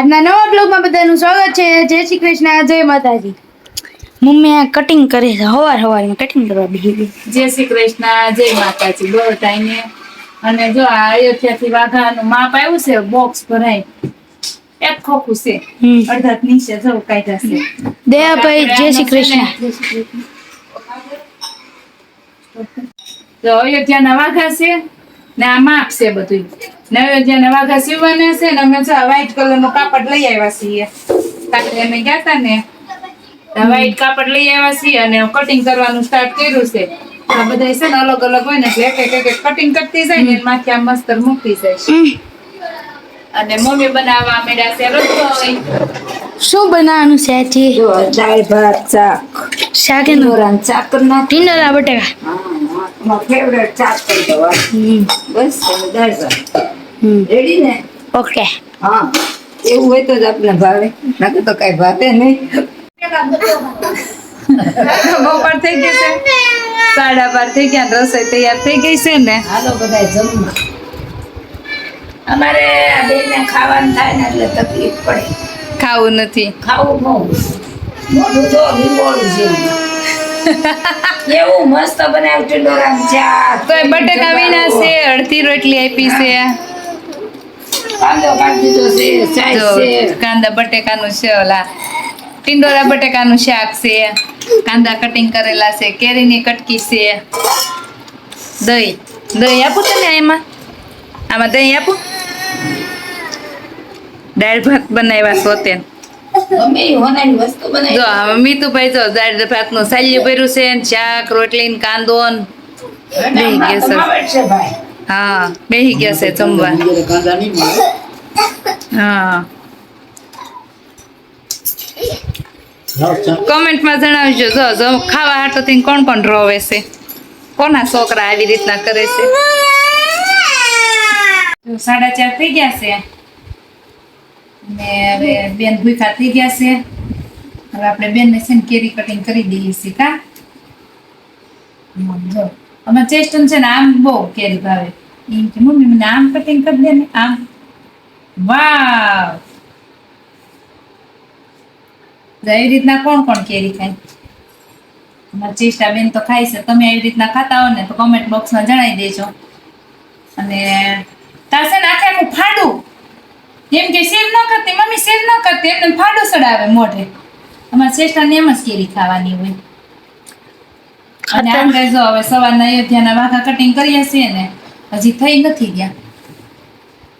આજના નવા બ્લોગમાં બધાનું સ્વાગત છે. જય શ્રી કૃષ્ણ જય માતાજી. મમ્મી આ કટિંગ કરે છે. હવાર હવારમાં કટિંગ કરવા બેસી ગઈ. જય શ્રી કૃષ્ણ જય માતાજી. તાઈને અને જો આ અયોધ્યાથી વાઘાનું માપ આવ્યું છે બોક્સ ભરાય. એક ખોખું છે. અડધાત અડધા નીચે જો કાઢ્યા છે. દયાભાઈ જય શ્રી કૃષ્ણ. તો અયોધ્યાના વાઘા છે ને આ માપ છે બધું ને નવા વાઘા સીવવાના છે ને અમે જો વ્હાઈટ કલરનું કાપડ લઈ આવ્યા છીએ. કાલે અમે ગયા હતા ને વ્હાઈટ કાપડ લઈ આવ્યા છીએ અને કટિંગ કરવાનું સ્ટાર્ટ કર્યું છે. આ બધા છે ને અલગ અલગ હોય ને એટલે એક એક એક કટિંગ કરતી જાય ને એની માથે આ મસ્તર મૂકતી જાય અને મમ્મી બનાવવા માંડ્યા છે રસોઈ. શું બનાવવાનું છે આજે? દાળ ભાત શાક. શાક એ નોરાન શાક કરી નાખ. ટીંડોરા બટેકા. મારો ફેવરેટ શાક કરી દવા બસ દાળ ભાત. રેડી ને ઓકે. હા. એવું હોય તો જ આપને ભાવે. નકર તો કઈ ભાવે નહીં. બપોર થઈ ગઈ છે. સાડા બાર થઈ ગયા રસોઈ તૈયાર થઈ ગઈ છે ને. હાલો બધા જમવા. અમારે આ બેને ખાવાનું થાય ને એટલે તકલીફ પડે. ખાવું નથી. ખાવું બહુ. મોઢું તો લીંબોળું જેવું એવું મસ્ત બનાવ્યું ટીંડોરાનું ચા. તો બટેકા વિના છે અડધી રોટલી આપી છે. કાંદો કાઢી દીધો છે સાઈઝ છે. કાંદા બટેકાનું છે ઓલા ટિંડોરા બટેકાનું શાક છે કાંદા કટિંગ કરેલા છે કેરીની કટકી છે. દહીં દહીં આપું તને એમાં આમાં દહીં આપું? દાળ ભાત બનાવ્યા સોતે ગમે એ તો વસ્તુ બનાવી જો મીતુભાઈ જો દાળ ભાતનું સાલ્યું ભર્યું છે ને શાક રોટલી ને કાંદો ને બેહી ગયા છે. છે હા બેહી ગયા છે જમવા. હા. કોમેન્ટમાં જણાવજો. જો ખાવા હાટોથી કોણ કોણ રોવે છે? કોના છોકરા આવી રીતના કરે છે? સાડા ચાર થઈ ગયા છે. ને હવે બેન ભૂખા થઈ ગયા છે. હવે આપણે બેનને છે ને કેરી કટિંગ કરી દઈએ છીએ, કા? જો. અમે ચેસ્ટન છે ને આમ બહુ કેરી ભાવે. એમ કે, મમ્મી, મને આમ કટિંગ કરી દે ને, આમ વાવ. એવી રીતના કોણ કોણ કેરી ખાય? અમારા ચેષ્ટા બેન તો ખાય છે. તમે એવી રીતના ખાતા હો ને તો કોમેન્ટ બોક્સમાં જણાવી દેજો. અને તારસે આખે આખું ફાડું. એમ કે સેવ ન કરતી મમ્મી સેવ ન કરતી એમને ફાડું સડાવે મોઢે. અમારા ચેષ્ટાને એમ જ કેરી ખાવાની હોય. અને આમ જો હવે સવારના અયોધ્યાના વાઘા કટિંગ કરીએ છીએ ને હજી થઈ નથી ગયા.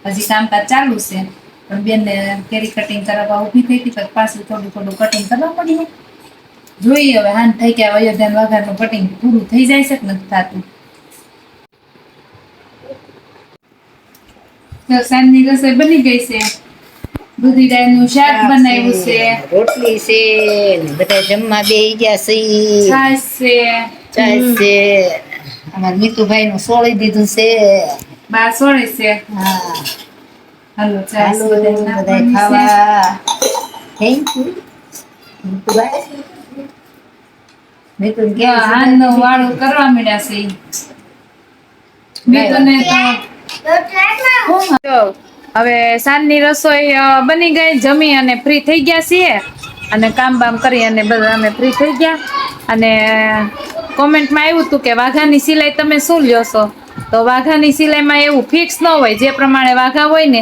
હજી કામકાજ ચાલુ છે. પણ બેનને કેરી કટિંગ કરાવવા ઊભી થઈ હતી પાછું થોડું થોડું કટિંગ કરવા પડ્યું જોઈએ હવે હાન થઈ ગયા અયોધ્યાના વાઘાનું કટિંગ પૂરું થઈ જાય છે કે નથી થતું? સાંજની રસોઈ બની ગઈ છે. દૂધી દાળનું શાક બનાવ્યું છે રોટલી છે બધા જમવા બે ગયા છે. છાશ છે. છાશ છે. અમારા મીતુભાઈ નું સોળી દીધું છે. બા સોળે છે. હા. હાલો છાશ બધા ખાવા. Thank you. મીતુભાઈ મીતુ હા, કેવું વાળું કરવા માંડ્યા છે. મેં તો હવે સાંજની રસોઈ બની ગઈ. જમી અને ફ્રી થઈ ગયા છીએ. અને કામ બામ કરી અને બધા અમે ફ્રી થઈ ગયા. અને કોમેન્ટમાં આવ્યું હતું કે વાઘાની સિલાઈ તમે શું લ્યો છો? તો વાઘાની સિલાઈમાં એવું ફિક્સ ન હોય. જે પ્રમાણે વાઘા હોય ને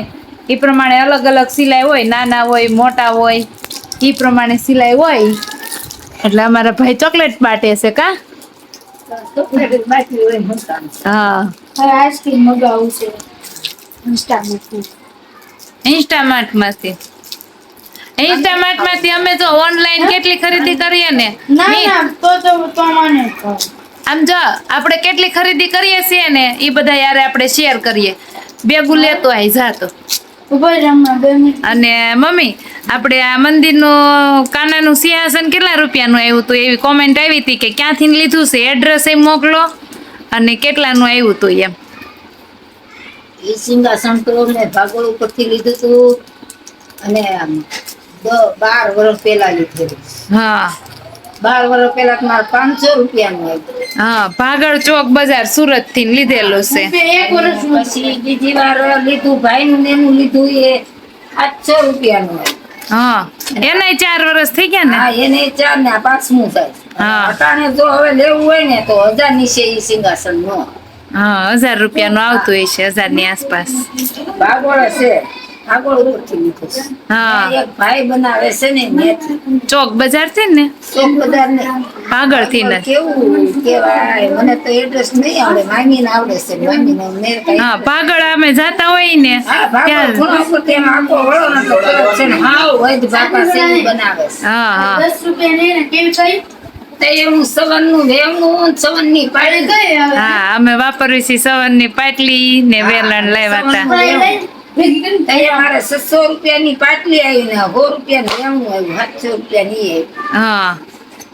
એ પ્રમાણે અલગ અલગ સિલાઈ હોય. નાના હોય મોટા હોય એ પ્રમાણે સિલાઈ હોય. એટલે અમારા ભાઈ ચોકલેટ બાટે છે કા? છે. ઇન્સ્ટામાંથી ઇન્સ્ટામાર્ટમાંથી ઇન્સ્ટામાર્ટમાંથી અમે જો ઓનલાઈન કેટલી ખરીદી કરીએ ને? ના તો તો તો મને. આમ જો આપણે કેટલી ખરીદી કરીએ છીએ ને એ બધા યારે આપણે શેર કરીએ. બેગું લેતો આઈ જાતો. અને મમ્મી આપણે આ મંદિરનું કાનાનું સિંહાસન કેટલા રૂપિયાનું આવ્યું હતું એવી કોમેન્ટ આવી હતી કે ક્યાંથી લીધું છે? એડ્રેસ એ મોકલો અને કેટલાનું આવ્યું હતું એમ. એ સિંહાસન તો મેં ભાગોળ ઉપરથી લીધું હતું અને બાર વર્ષ પહેલા લીધેલું. હા. બાર વર્ષ પહેલા મારે પાંચસો રૂપિયાનું હા ભાગળ ચોક બજાર સુરતથી લીધેલું છે. એક વર્ષ પછી બીજી વાર લીધું ભાઈ નું એનું લીધું એ સાતસો રૂપિયાનું હા એનાય ચાર વર્ષ થઈ ગયા ને? હા એને ચાર ને પાંચમું થાય. હા. અટાણે જો હવે લેવું હોય ને તો હજાર નીચે ઈ સિંહાસન નો. હા હજાર રૂપિયાનું આવતું છે હજારની આસપાસ. બાગોળ છે. બાગોળ ઉપરથી લીધું છે. હા. ભાઈ બનાવે છે ને ત્યાંથી ચોક બજારથી ને? ચોક બજાર ને. આગળથી ને. કેવું કેવાય મને તો એડ્રેસ નહીં આવડે મામી ને આવડે છે મામી ને મેં હા પાગળ અમે જાતા હોય ને ત્યાં ખૂણા ઉપર તેમ આખો વળો ને તો છે ને? હાવ વૈદ બાપા છે બનાવે છે. હા હા. દસ રૂપિયા ને ને થઈ? સવનનું હા અમે વાપરવી છીએ સવન પાટલી ને વેલણ લાવ્યા હતા. ભેગી કરી તે મારે છસો રૂપિયા પાટલી આવી ને સો રૂપિયા નું આવ્યું સાતસો રૂપિયા ની હા.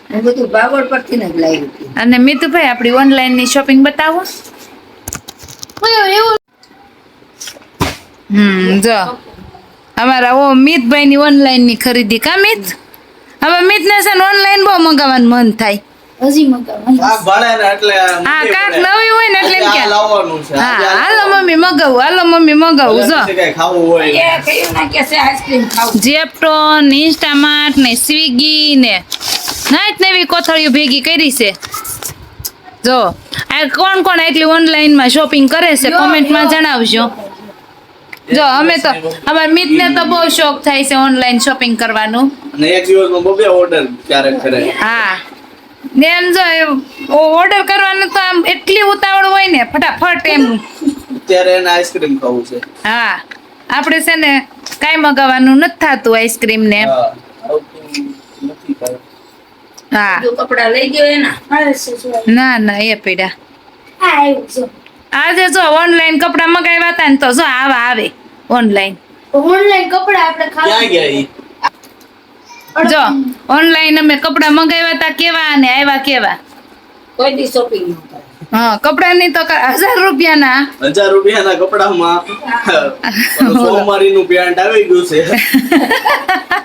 હું બધું બાગોળ પરથી ને જ લાવ્યું અને મિતુભાઈ આપણી ઓનલાઈનની શોપિંગ બતાવો. એવું હમ જો. અમારા ઓ મિતભાઈ ની ઓનલાઈનની ખરીદી કા મિત? હવે મિત ને છે ને ઓનલાઈન બહુ મંગાવવાનું મન થાય. હજી મગાવ આ ભાડે ને એટલે હા કાંક નવી હોય ને એટલે એમ આજે આ કે. લાવવાનું છે. હા હાલો મમ્મી મગાવું હાલો મમ્મી મગાવું જો. ખાવું હોય ના કે છે આઈસ્ક્રીમ ખાવું. જેપ્ટોન ઇન્સ્ટામાર્ટ ને સ્વિગી ને. નાઈટ નવી કોથળીઓ ભેગી કરી છે. જો આ કોણ કોણ એટલી ઓનલાઈનમાં શોપિંગ કરે છે કોમેન્ટમાં જણાવજો. જો અમે તો અમાર મિતને તો બહુ શોખ થાય છે ઓનલાઈન શોપિંગ કરવાનું. અને એક દિવસમાં બબે ઓર્ડર ક્યારેક કરે. હા. ને એમ જો ઓર્ડર કરવાનું તો આમ એટલી ઉતાવળ હોય ને ફટાફટ એમ. ત્યારે એને આઈસ્ક્રીમ ખાવું છે. હા આપણે છે ને કાઈ મગાવવાનું નથી થતું આઈસ્ક્રીમ ને એમ. હા. કપડા લઈ ગયો એના. ના ના એ પીડા. આજે જો ઓનલાઈન કપડા મગાવ્યા હતા ને તો જો આવા આવે ઓનલાઈન ઓનલાઈન કપડા આપણે ખાવા ગયા ઈ? જો ઓનલાઈન અમે કપડા મંગાવ્યા હતા કેવા અને આવ્યા કેવા? કોઈ દી શોપિંગ ન કરે હા કપડાની તો હજાર રૂપિયાના. હજાર રૂપિયાના કપડામાં. સોમવારી નું પેન્ટ આવી ગયું છે.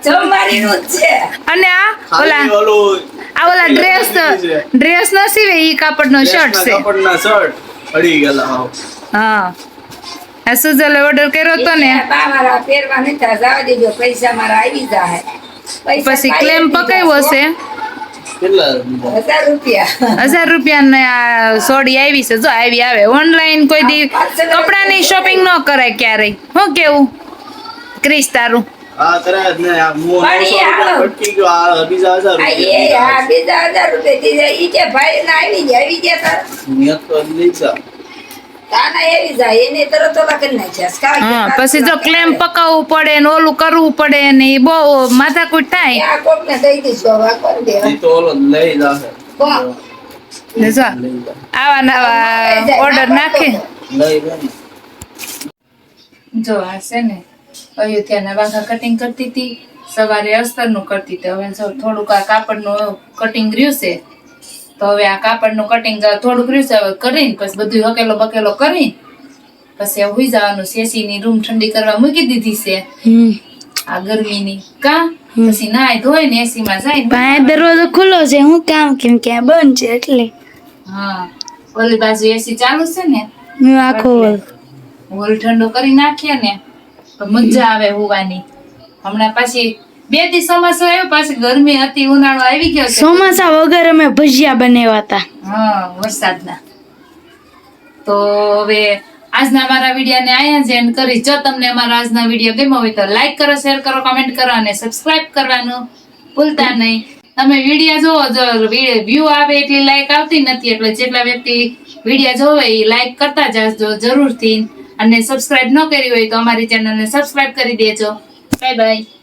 સોમવારી નું છે. અને આ ઓલા આ ઓલા ડ્રેસ ડ્રેસ ન સીવે ઈ કાપડનો શર્ટ છે. કપડના શર્ટ અડી ગયેલા. હા. આ સુજલે ઓર્ડર કર્યો તો ને? બા મારા પહેરવા નથી જવા દેજો પૈસા મારા આવી જાય પછી ક્લેમ પકાવ્યો છે. હજાર રૂપિયા. હજાર રૂપિયાની આ સોડી આવી છે. જો આવી આવે. ઓનલાઈન કોઈ દી કપડાની શોપિંગ ન કરાય ક્યારેય. હું કેવું? ક્રિસ તારું. ને. બીજા હજાર રૂપિયા હા પછી જો ક્લેમ પકાવવું પડે ને ઓલું કરવું પડે ને એ બહુ માથાકૂટ થાય. આ કોકને દઈ દઈશું હવે આ કરી દે ઈ તો ઓલો લઈ જાશે. કોણ? ને જો આવા નવા ઓર્ડર નાખે. ને. જો આ છે ને અયોધ્યાના વાઘા કટિંગ કરતી હતી. સવારે અસ્તરનું કરતી હતી. હવે જો થોડુંક આ કાપડનું કટિંગ રહ્યું છે તો હવે આ કાપડનું કટિંગ થોડુંક હવે કરીને પછી બધું હકેલો બકેલો કરી પછી હુઈ જવાનું. શેસીની રૂમ ઠંડી કરવા મૂકી દીધી છે. આ ગરમીની. કા? પછી નાય ધોય ને એસી માં જાય ભાઈ દરવાજો ખુલ્લો છે હું કામ કેમ કે બંધ છે એટલે. હા. ઓલી બાજુ એસી ચાલુ છે ને? હું આખો હોલ ઠંડો કરી નાખીએ ને તો મજા આવે હોવાની. હમણાં પાછી બેથી ચોમાસું આવ્યું પાછી ગરમી હતી ઉનાળો આવી ગયો ચોમાસા વગર અમે ભજીયા બનાવ્યા હા વરસાદના. તો હવે આજના અમારા વિડીયોને અહીંયા જ એન્ડ કરી. જો તમને અમારા આજના વીડિયો ગમ્યો હોય તો લાઈક કરો શેર કરો કમેન્ટ કરો અને સબસ્ક્રાઇબ કરવાનું ભૂલતા નહીં. તમે વીડિયો જોવો જો વ્યૂ આવે એટલી લાઈક આવતી નથી એટલે જેટલા વ્યક્તિ વીડિયો જોવે એ લાઈક કરતા જાજો જરૂરથી. અને સબસ્ક્રાઇબ ન કરી હોય તો અમારી ચેનલને સબસ્ક્રાઇબ કરી દેજો. Bye bye